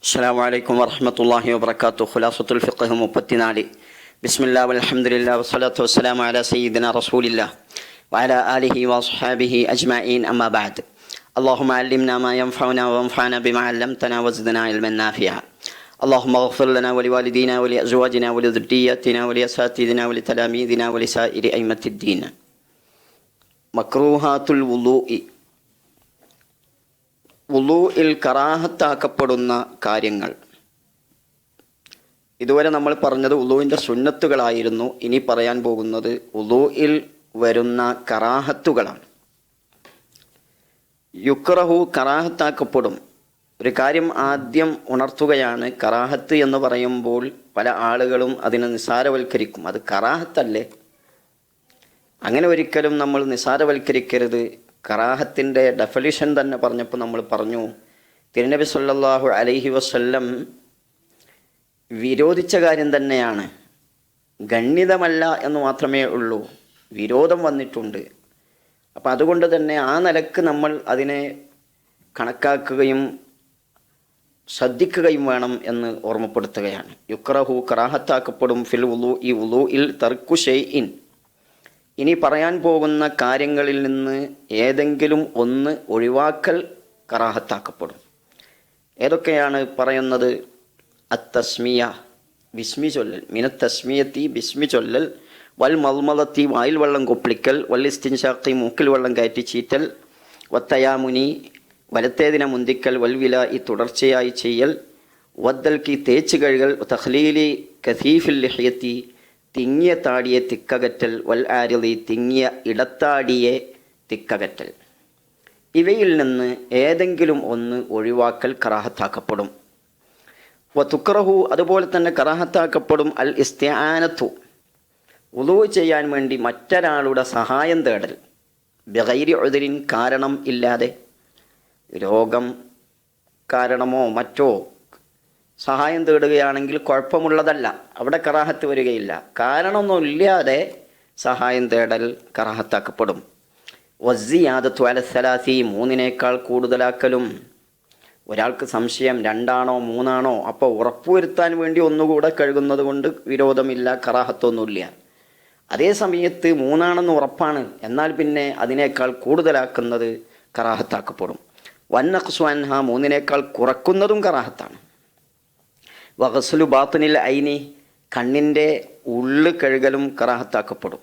السلام عليكم ورحمة الله وبركاته. خلاصة الفقه مبتنا علي. بسم الله والحمد لله والصلاة والسلام على سيدنا رسول الله وعلى آله وصحابه أجمعين. أما بعد اللهم علمنا ما ينفعنا وانفعنا بما علمتنا وزدنا علما نافعا. اللهم اغفر لنا ولوالدينا ولأزواجنا ولذريتنا ولأساتذنا ولتلاميذنا ولسائر أئمة الدين. مكروهات الوضوء വുളൂയിൽ കറാഹത്താക്കപ്പെടുന്ന കാര്യങ്ങൾ. ഇതുവരെ നമ്മൾ പറഞ്ഞത് ഉളുവിന്റെ സുന്നത്തുകളായിരുന്നു. ഇനി പറയാൻ പോകുന്നത് ഉളുയിൽ വരുന്ന കറാഹത്തുകളാണ്. യുക്രഹു കറാഹത്താക്കപ്പെടും. ഒരു കാര്യം ആദ്യം ഉണർത്തുകയാണ്. കറാഹത്ത് എന്ന് പറയുമ്പോൾ പല ആളുകളും അതിനെ നിസാരവൽക്കരിക്കും. അത് കറാഹത്തല്ലേ? അങ്ങനെ ഒരിക്കലും നമ്മൾ നിസാരവൽക്കരിക്കരുത്. കറാഹത്തിന്റെ ഡെഫലിഷൻ തന്നെ പറഞ്ഞപ്പോൾ നമ്മൾ പറഞ്ഞു തിരുനബി സല്ലാഹു അലൈഹി വസ്ല്ലം വിരോധിച്ച കാര്യം തന്നെയാണ്. ഗണ്യതമല്ല എന്ന് മാത്രമേ ഉള്ളൂ. വിരോധം വന്നിട്ടുണ്ട്. അപ്പം അതുകൊണ്ട് തന്നെ ആ നിലയ്ക്ക് നമ്മൾ അതിനെ കണക്കാക്കുകയും ശ്രദ്ധിക്കുകയും വേണം എന്ന് ഓർമ്മപ്പെടുത്തുകയാണ്. യുക്രഹു കറാഹത്താക്കപ്പെടും ഫിൽ ഉലു ഇ ഉലു ഇൽ തർക്കു ഷെയ്ഇൻ ഇനി പറയാൻ പോകുന്ന കാര്യങ്ങളിൽ നിന്ന് ഏതെങ്കിലും ഒന്ന് ഒഴിവാക്കൽ കറാഹത്താക്കപ്പെടും. ഏതൊക്കെയാണ് പറയുന്നത്? അത്തസ്മിയ ബിസ്മി ചൊല്ലൽ. മിനത്തസ്മിയത്തി ബിസ്മി ചൊല്ലൽ. വൽ മൽമലത്തി വായിൽ വെള്ളം കൊപ്പിളിക്കൽ. വൽ മൂക്കിൽ വെള്ളം കയറ്റി ചീറ്റൽ. വത്തയാമുനി വലത്തേതിനെ മുന്തിക്കൽ. വൽവില ഈ തുടർച്ചയായി ചെയ്യൽ. വദ്ദൽക്കി തേച്ച് കഴുകൽ. തഹ്ലീലി കസീഫിൽ ലഹ്യത്തി തിങ്ങിയ താടിയെ തിക്കകറ്റൽ വൽ ആരിളി തിങ്ങിയ ഇടത്താടിയെ തിക്കകറ്റൽ. ഇവയിൽ നിന്ന് ഏതെങ്കിലും ഒന്ന് ഒഴിവാക്കൽ കറാഹത്താക്കപ്പെടും. വ തുക്രഹു അതുപോലെ തന്നെ കറാഹത്താക്കപ്പെടും. അൽ ഇസ്ത്യാനത്തു ഉളവ് ചെയ്യാൻ വേണ്ടി മറ്റൊരാളുടെ സഹായം തേടൽ. ബഹൈരി ഉദരിൻ കാരണം ഇല്ലാതെ രോഗം കാരണമോ മറ്റോ സഹായം തേടുകയാണെങ്കിൽ കുഴപ്പമുള്ളതല്ല. അവിടെ കറാഹത്ത് വരികയില്ല. കാരണമൊന്നുമില്ലാതെ സഹായം തേടൽ കറാഹത്താക്കപ്പെടും. വസിയാദത്തു അലസലാസി മൂന്നിനേക്കാൾ കൂടുതലാക്കലും. ഒരാൾക്ക് സംശയം രണ്ടാണോ മൂന്നാണോ അപ്പോൾ ഉറപ്പുവരുത്താൻ വേണ്ടി ഒന്നുകൂടെ കഴുകുന്നത് കൊണ്ട് വിരോധമില്ല കറാഹത്തൊന്നുമില്ല. അതേ സമയത്ത് മൂന്നാണെന്ന് ഉറപ്പാണ്. എന്നാൽ പിന്നെ അതിനേക്കാൾ കൂടുതലാക്കുന്നത് കറാഹത്താക്കപ്പെടും. വന്നഖ്സ്വാൻഹ മൂന്നിനേക്കാൾ കുറക്കുന്നതും കറാഹത്താണ്. വഹസുലു ബാത്തുനിൽ ഐനി കണ്ണിന്റെ ഉള്ളു കഴുകലും കറാഹത്താക്കപ്പെടും.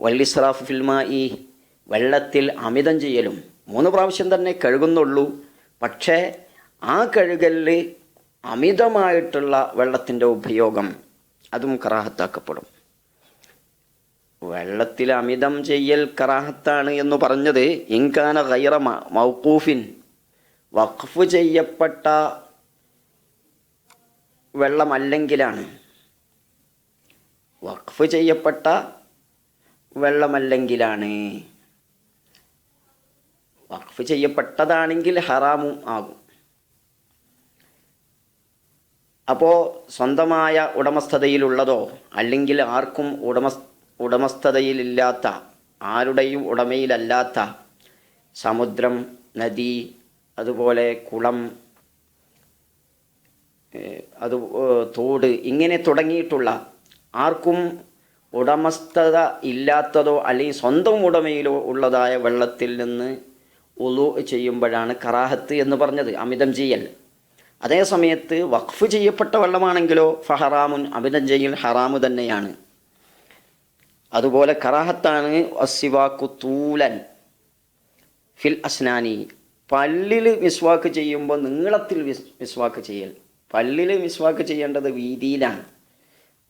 വല്ലിസ്റാഫ് ഫിൽമ ഈ വെള്ളത്തിൽ അമിതം ചെയ്യലും മൂന്ന് പ്രാവശ്യം തന്നെ കഴുകുന്നുള്ളൂ. പക്ഷേ ആ കഴുകലിൽ അമിതമായിട്ടുള്ള വെള്ളത്തിന്റെ ഉപയോഗം അതും കറാഹത്താക്കപ്പെടും. വെള്ളത്തിൽ അമിതം ചെയ്യൽ കറാഹത്താണ് എന്ന് പറഞ്ഞത് ഇൻകാന ഗൈറ മൗക്കൂഫിൻ വഖഫ് ചെയ്യപ്പെട്ട വെള്ളമല്ലെങ്കിലാണ്. വഖഫ് ചെയ്യപ്പെട്ട വെള്ളമല്ലെങ്കിലാണ്. വഖഫ് ചെയ്യപ്പെട്ടതാണെങ്കിൽ ഹറാമും ആകും. അപ്പോൾ സ്വന്തമായ ഉടമസ്ഥതയിലുള്ളതോ അല്ലെങ്കിൽ ആർക്കും ഉടമ ഉടമസ്ഥതയിലില്ലാത്ത ആരുടെയും ഉടമയിലല്ലാത്ത സമുദ്രം നദി അതുപോലെ കുളം അത് തോട് ഇങ്ങനെ തുടങ്ങിയിട്ടുള്ള ആർക്കും ഉടമസ്ഥത ഇല്ലാത്തതോ അല്ലെങ്കിൽ സ്വന്തം ഉടമയിലോ ഉള്ളതായ വെള്ളത്തിൽ നിന്ന് ഒലു ചെയ്യുമ്പോഴാണ് കറാഹത്ത് എന്ന് പറഞ്ഞത് അമിതം ചെയ്യൽ. അതേ സമയത്ത് വഖഫ് ചെയ്യപ്പെട്ട വെള്ളമാണെങ്കിലോ ഫഹറാമുൻ അമിതം ചെയ്യൽ ഹറാമു തന്നെയാണ്. അതുപോലെ കറാഹത്താണ് അസിവാക്കു തൂലൻ ഫിൽ അസ്നാനി. പല്ലിൽ മിസ്വാക്ക് ചെയ്യുമ്പോൾ നീളത്തിൽ മിസ്വാക്ക് ചെയ്യൽ. പല്ലിൽ മിസ്വാക്ക് ചെയ്യേണ്ടത് വീതിയിലാണ്.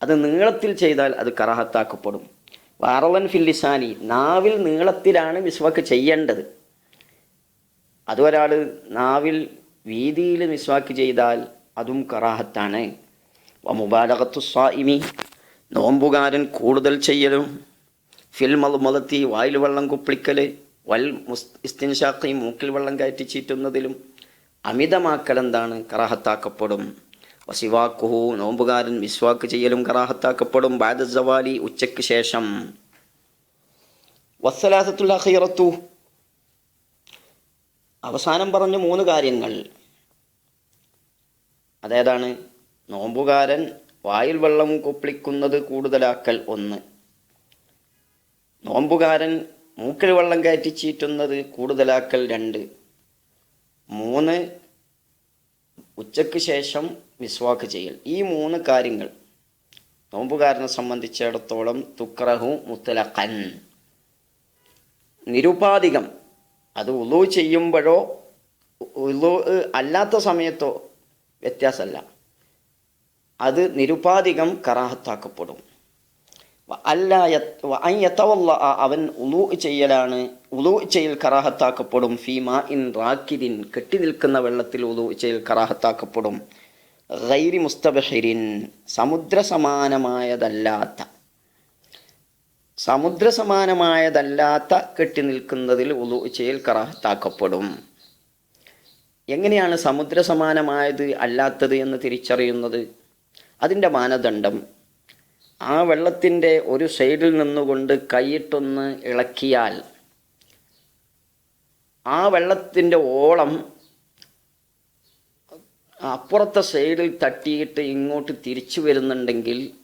അത് നീളത്തിൽ ചെയ്താൽ അത് കറഹത്താക്കപ്പെടും. വാറവൻ ഫില്ലിസാനി നാവിൽ നീളത്തിലാണ് മിസ്വാക്ക് ചെയ്യേണ്ടത്. അതൊരാൾ നാവിൽ വീതിയിൽ മിസ്വാക്ക് ചെയ്താൽ അതും കറാഹത്താണ്. മുബാലകത്തു സ്വാഇമി നോമ്പുകാരൻ കൂടുതൽ ചെയ്യലും. ഫിൽ മലത്തി വായിൽ വെള്ളം കുപ്പിളിക്കൽ വൽ മുസ് ഇസ്തിൻഷാക്കി മൂക്കിൽ വെള്ളം കയറ്റി ചീറ്റുന്നതിലും അമിതമാക്കൽ എന്താണ് കറാഹത്താക്കപ്പെടും. വസിവാക്കുഹു നോമ്പുകാരൻ വിസ്വാക്ക് ചെയ്യലും കറാഹത്താക്കപ്പെടും. ബാദസവാലി ഉച്ചയ്ക്ക് ശേഷം. വസ്സലാസത്തുൽ അവസാനം പറഞ്ഞ മൂന്ന് കാര്യങ്ങൾ. അതേതാണ്? നോമ്പുകാരൻ വായിൽ വെള്ളം കൊപ്പിളിക്കുന്നത് കൂടുതലാക്കൽ ഒന്ന്. നോമ്പുകാരൻ മൂക്കിൽ വെള്ളം കയറ്റി ചീറ്റുന്നത് കൂടുതലാക്കൽ രണ്ട്. മൂന്ന് ഉച്ചയ്ക്ക് ശേഷം മിസ്വാക്ക് ചെയ്യൽ. ഈ മൂന്ന് കാര്യങ്ങൾ നോമ്പുകാരനെ സംബന്ധിച്ചിടത്തോളം തുക്രഹു മുത്തലഖൻ. നിരുപാധികം അത് ഉളു ചെയ്യുമ്പോഴോ ഉളു അല്ലാത്ത സമയത്തോ വ്യത്യാസമല്ല. അത് നിരുപാധികം കറാഹത്താക്കപ്പെടും. അല്ല അവൻ ഉളു ചെയ്യലാണ്. ഉളു ചെയ്യൽ കറാഹത്താക്കപ്പെടും. ഫീമ ഇൻ റാക്കിദിൻ കെട്ടി നിൽക്കുന്ന വെള്ളത്തിൽ ഉളു ചെയ്യൽ കറാഹത്താക്കപ്പെടും. ഗൈരി മുസ്തബഹിരിൻ സമുദ്ര സമാനമായതല്ലാത്ത സമുദ്ര സമാനമായതല്ലാത്ത കെട്ടി നിൽക്കുന്നതിൽ ഉളു ചെയ്യൽ കറാഹത്താക്കപ്പെടും. എങ്ങനെയാണ് സമുദ്ര സമാനമായത് അല്ലാത്തത് എന്ന് തിരിച്ചറിയുന്നത്? അതിന്റെ മാനദണ്ഡം ആ വെള്ളത്തിന്റെ ഒരു സൈഡിൽ നിന്നുകൊണ്ട് കൈയിട്ടൊന്ന് ഇളക്കിയാൽ ആ വെള്ളത്തിന്റെ ഓളം അപ്പുറത്തെ സൈഡിൽ തട്ടിയിട്ട് ഇങ്ങോട്ട് തിരിച്ചു വരുന്നുണ്ടെങ്കിൽ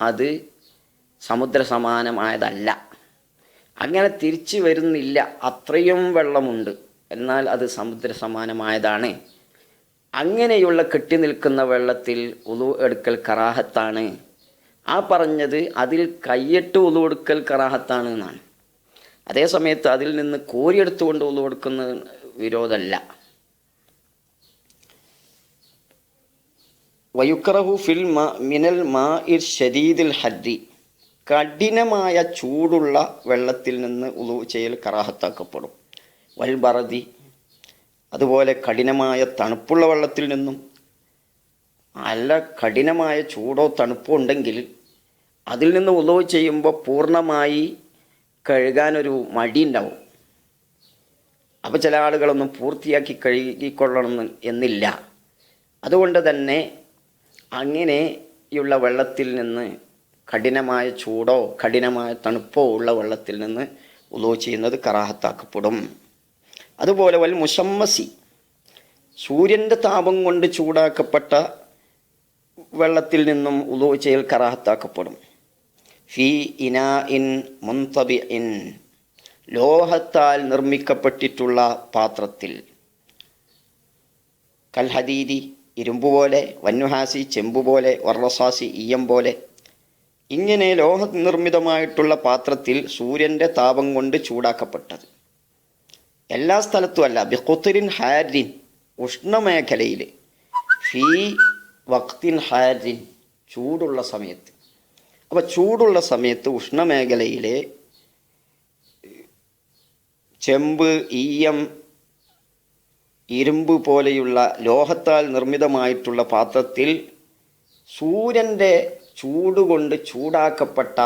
അത് സമുദ്ര സമാനമായതല്ല അങ്ങനെ തിരിച്ചു വരുന്നില്ല. അത്രയും വെള്ളമുണ്ട്. എന്നാൽ അത് സമുദ്ര സമാനമായതാണ് അങ്ങനെയുള്ള കെട്ടി നിൽക്കുന്ന വെള്ളത്തിൽ ഉളു എടുക്കൽ കറാഹത്താണ്. ആ പറഞ്ഞത് അതിൽ കയ്യിട്ട് ഒതു കൊടുക്കൽ കറാഹത്താണ് എന്നാണ്. അതേ സമയത്ത് അതിൽ നിന്ന് കോരിയെടുത്തുകൊണ്ട് ഒതു കൊടുക്കുന്ന വിരോധമല്ല. വയുക്കറഹു ഫിൽ മ മിനൽ മാ ഇർ ഷരീദിൽ ഹദ്ദി. കഠിനമായ ചൂടുള്ള വെള്ളത്തിൽ നിന്ന് ഉളു ചെയ്യൽ കറാഹത്താക്കപ്പെടും. വൽബറതി അതുപോലെ കഠിനമായ തണുപ്പുള്ള വെള്ളത്തിൽ നിന്നും നല്ല കഠിനമായ ചൂടോ തണുപ്പോ ഉണ്ടെങ്കിൽ അതിൽ നിന്ന് ഉളവ് ചെയ്യുമ്പോൾ പൂർണമായി കഴുകാനൊരു മടി ഉണ്ടാവും. അപ്പോൾ ചില ആളുകളൊന്നും പൂർത്തിയാക്കി കഴുകിക്കൊള്ളണം എന്നില്ല. അതുകൊണ്ട് തന്നെ അങ്ങനെയുള്ള വെള്ളത്തിൽ നിന്ന് കഠിനമായ ചൂടോ കഠിനമായ തണുപ്പോ ഉള്ള വെള്ളത്തിൽ നിന്ന് ഉളവ് ചെയ്യുന്നത് കറാഹത്താക്കപ്പെടും. അതുപോലെ വൽ മുഷമ്മസി സൂര്യന്റെ താപം കൊണ്ട് ചൂടാക്കപ്പെട്ട വെള്ളത്തിൽ നിന്നും ഉളു ചെയ്യൽ കറാഹത്താക്കപ്പെടും. ഫി ഇന ഇൻ മുൻതബി ഇൻ ലോഹത്താൽ നിർമ്മിക്കപ്പെട്ടിട്ടുള്ള പാത്രത്തിൽ. കൽഹദീദി ഇരുമ്പ് പോലെ വന്നുഹാസി ചെമ്പ് പോലെ വർറസാസി ഈയം പോലെ. ഇങ്ങനെ ലോഹ നിർമ്മിതമായിട്ടുള്ള പാത്രത്തിൽ സൂര്യന്റെ താപം കൊണ്ട് ചൂടാക്കപ്പെട്ടത്. എല്ലാ സ്ഥലത്തുമല്ല ബിഖുത്തിരിൻ ഹാരിൻ ഉഷ്ണമേഖലയിൽ. ഫീ വക്തിൻ ഹാരിൻ ചൂടുള്ള സമയത്ത്. അപ്പോൾ ചൂടുള്ള സമയത്ത് ഉഷ്ണമേഖലയിലെ ചെമ്പ് ഈയം ഇരുമ്പ് പോലെയുള്ള ലോഹത്താൽ നിർമ്മിതമായിട്ടുള്ള പാത്രത്തിൽ സൂര്യന്റെ ചൂടുകൊണ്ട് ചൂടാക്കപ്പെട്ട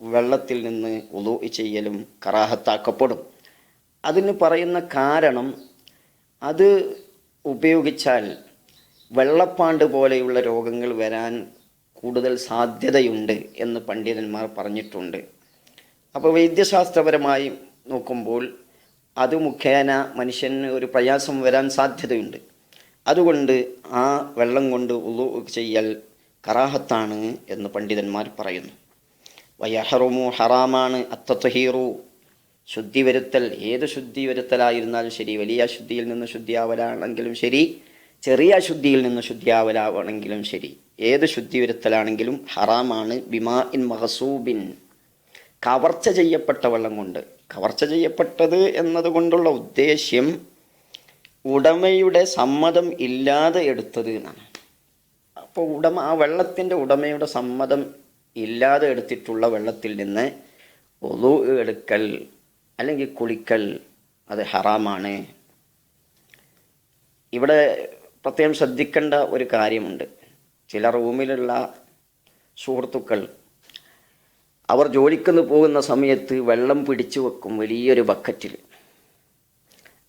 വെള്ളത്തിൽ നിന്ന് ഉതു ചെയ്യലും കറാഹത്താക്കപ്പെടും. അതിന് പറയുന്ന കാരണം അത് ഉപയോഗിച്ചാൽ വെള്ളപ്പാണ്ട് പോലെയുള്ള രോഗങ്ങൾ വരാൻ കൂടുതൽ സാധ്യതയുണ്ട് എന്ന് പണ്ഡിതന്മാർ പറഞ്ഞിട്ടുണ്ട്. അപ്പോൾ വൈദ്യശാസ്ത്രപരമായി നോക്കുമ്പോൾ അത് മുഖേന മനുഷ്യന് ഒരു പ്രയാസം വരാൻ സാധ്യതയുണ്ട്. അതുകൊണ്ട് ആ വെള്ളം കൊണ്ട് ഉളു ചെയ്യൽ കറാഹത്താണ് എന്ന് പണ്ഡിതന്മാർ പറയുന്നു. വയഹറുമു ഹറാമാണ് അത്തഹീറു ശുദ്ധി വരുത്തൽ ഏത് ശുദ്ധി വരുത്തലായിരുന്നാലും ശരി വലിയ ശുദ്ധിയിൽ നിന്ന് ശുദ്ധിയാവലാണെങ്കിലും ശരി ചെറിയ അശുദ്ധിയിൽ നിന്ന് ശുദ്ധിയാവലാവണമെങ്കിലും ശരി. ഏത് ശുദ്ധി വരുത്തലാണെങ്കിലും ഹറാമാണ്. ബിമാ ഇൻ മഹസൂബിൻ. കവർച്ച ചെയ്യപ്പെട്ട വെള്ളം കൊണ്ട്. കവർച്ച ചെയ്യപ്പെട്ടത് എന്നതുകൊണ്ടുള്ള ഉദ്ദേശ്യം ഉടമയുടെ സമ്മതം ഇല്ലാതെ എടുത്തത് എന്നാണ്. അപ്പോൾ ഉടമ ആ വെള്ളത്തിന്റെ ഉടമയുടെ സമ്മതം ഇല്ലാതെ എടുത്തിട്ടുള്ള വെള്ളത്തിൽ നിന്ന് ഒതു എടുക്കൽ അല്ലെങ്കിൽ കുളിക്കൽ അത് ഹറാമാണ്. ഇവിടെ പ്രത്യേകം ശ്രദ്ധിക്കേണ്ട ഒരു കാര്യമുണ്ട്. ചില റൂമിലുള്ള സുഹൃത്തുക്കൾ അവർ ജോലിക്കൊന്ന് പോകുന്ന സമയത്ത് വെള്ളം പിടിച്ചു വെക്കും വലിയൊരു ബക്കറ്റിൽ.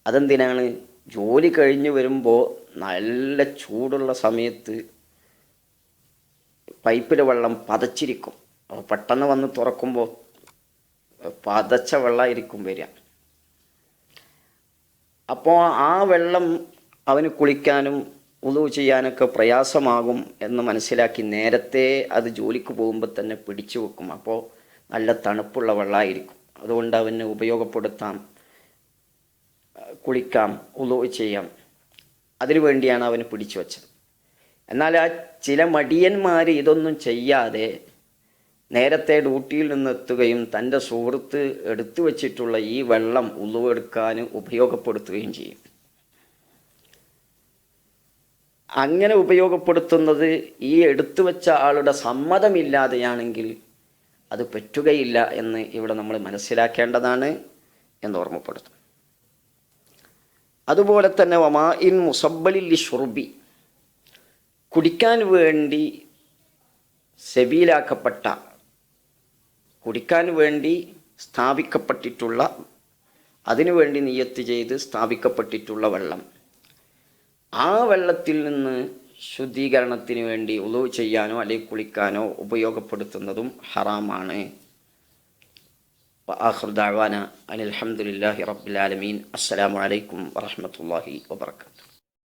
അതെന്തിനാണ്? ജോലി കഴിഞ്ഞു വരുമ്പോൾ നല്ല ചൂടുള്ള സമയത്ത് പൈപ്പിലെ വെള്ളം പതച്ചിരിക്കും. അപ്പോൾ പെട്ടെന്ന് വന്ന് തുറക്കുമ്പോൾ പതച്ച വെള്ളമായിരിക്കും വരിക. അപ്പോൾ ആ വെള്ളം അവന് കുളിക്കാനും ഉളു ചെയ്യാനൊക്കെ പ്രയാസമാകും എന്ന് മനസ്സിലാക്കി നേരത്തെ അത് ജോലിക്ക് പോകുമ്പോൾ തന്നെ പിടിച്ചു വെക്കും. അപ്പോൾ നല്ല തണുപ്പുള്ള വെള്ളമായിരിക്കും അതുകൊണ്ട് അവന് ഉപയോഗപ്പെടുത്താം കുളിക്കാം ഉളു ചെയ്യാം. അതിനു വേണ്ടിയാണ് അവന് പിടിച്ചു വച്ചത്. എന്നാൽ ആ ചില മടിയന്മാർ ഇതൊന്നും ചെയ്യാതെ നേരത്തെ ഡ്യൂട്ടിയിൽ നിന്നെത്തുകയും തന്റെ സുഹൃത്ത് എടുത്തു വച്ചിട്ടുള്ള ഈ വെള്ളം ഉളുവെടുക്കാൻ ഉപയോഗപ്പെടുത്തുകയും ചെയ്യും. അങ്ങനെ ഉപയോഗപ്പെടുത്തുന്നത് ഈ എടുത്തു വെച്ച ആളുടെ സമ്മതമില്ലാതെയാണെങ്കിൽ അത് പറ്റുകയില്ല എന്ന് ഇവിടെ നമ്മൾ മനസ്സിലാക്കേണ്ടതാണ് എന്ന് ഓർമ്മപ്പെടുത്തും. അതുപോലെ തന്നെ വമാ ഇൻ മുസബ്ബലിൽ ഷുർബി കുടിക്കാൻ വേണ്ടി സെബീലാക്കപ്പെട്ട കുടിക്കാൻ വേണ്ടി സ്ഥാപിക്കപ്പെട്ടിട്ടുള്ള അതിനുവേണ്ടി നിയത്ത് ചെയ്ത് സ്ഥാപിക്കപ്പെട്ടിട്ടുള്ള വെള്ളം. ആ വെള്ളത്തിൽ നിന്ന് ശുദ്ധീകരണത്തിന് വേണ്ടി ഉളവ് ചെയ്യാനോ അല്ലെങ്കിൽ കുളിക്കാനോ ഉപയോഗപ്പെടുത്തുന്നതും ഹറാമാണ്. അനിൽഹമുല്ലാഹി റബ്ബുലാലമീൻ അസ്സാം വലൈക്കും വാഹമത്തല്ലാഹി വാത്തു